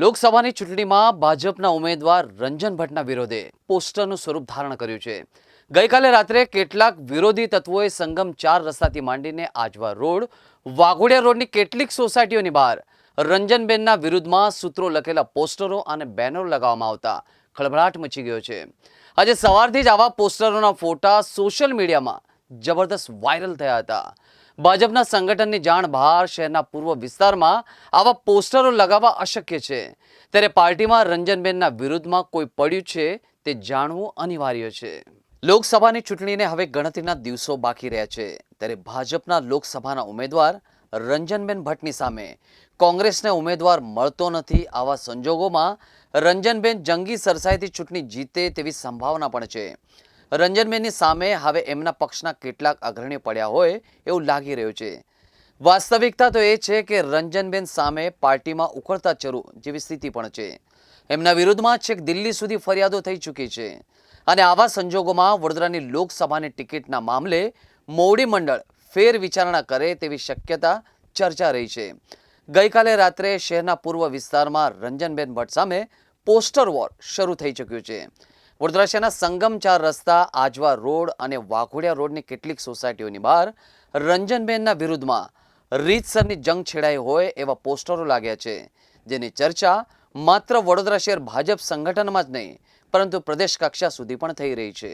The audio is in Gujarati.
લોકસભાની ચૂંટણીમાં ભાજપના ઉમેદવાર રંજન ભટ્ટના વિરોધે પોસ્ટરનું સ્વરૂપ ધારણ કર્યું છે. ગઈકાલે રાત્રે કેટલાક વિરોધી તત્વોએ સંગમ ચાર રસ્તાથી માંડીને આજવા રોડ, વાઘોડિયા રોડની કેટલીક સોસાયટીઓની બહાર રંજનબેનના વિરુદ્ધમાં સૂત્રો લખેલા પોસ્ટરો અને બેનરો લગાવવામાં આવતા ખળભળાટ મચી ગયો છે. આજે સવારથી જ આવા પોસ્ટરોના ફોટા સોશિયલ મીડિયામાં જબરદસ્ત વાયરલ થયા હતા. ભાજપના સંગઠનની જાણ બહાર શહેરના પૂર્વ વિસ્તારમાં આવા પોસ્ટરો લગાવવા અશક્ય છે. ત્યારે પાર્ટીમાં રંજનબેનના વિરુદ્ધમાં કોઈ પડ્યું છે તે જાણવું અનિવાર્ય છે. લોકસભાની ચૂંટણીને હવે ગણતરીના દિવસો બાકી રહ્યા છે. ત્યારે ભાજપના લોકસભાના ઉમેદવાર રંજનબેન ભટ્ટની સામે કોંગ્રેસને ઉમેદવાર મળતો નથી આવા સંજોગોમાં રંજનબેન જંગી સરસાઈથી ચૂંટણી જીતે તેવી સંભાવના પણ છે. રંજનબેનની સામે હવે એમના પક્ષના કેટલાક અગ્રણીઓ પડ્યા હોય એવું લાગી રહ્યું છે. વાસ્તવિકતા તો એ છે કે રંજનબેન સામે પાર્ટીમાં ઉકળતા ચરુ જેવી સ્થિતિ પણ છે. એમના વિરુદ્ધમાં છેક દિલ્હી સુધી ફરિયાદો થઈ ચૂકી છે. અને આવા સંજોગોમાં વડોદરાની લોકસભાની ટિકિટના મામલે મોવડી મંડળ ફેર વિચારણા કરે તેવી શક્યતા ચર્ચા રહી છે. ગઈકાલે રાત્રે શહેરના પૂર્વ વિસ્તારમાં રંજનબેન ભટ્ટ સામે પોસ્ટર વોર શરૂ થઈ ચૂક્યું છે. વડોદરા શહેરના સંગમ ચાર રસ્તા, આજવા રોડ અને વાઘોડિયા રોડની કેટલીક સોસાયટીઓની બહાર રંજનબેનના વિરુદ્ધમાં રીતસરની જંગ છેડાઈ હોય એવા પોસ્ટરો લાગ્યા છે. જેની ચર્ચા માત્ર વડોદરા શહેર ભાજપ સંગઠનમાં જ નહીં, પરંતુ પ્રદેશ કક્ષા સુધી પણ થઈ રહી છે.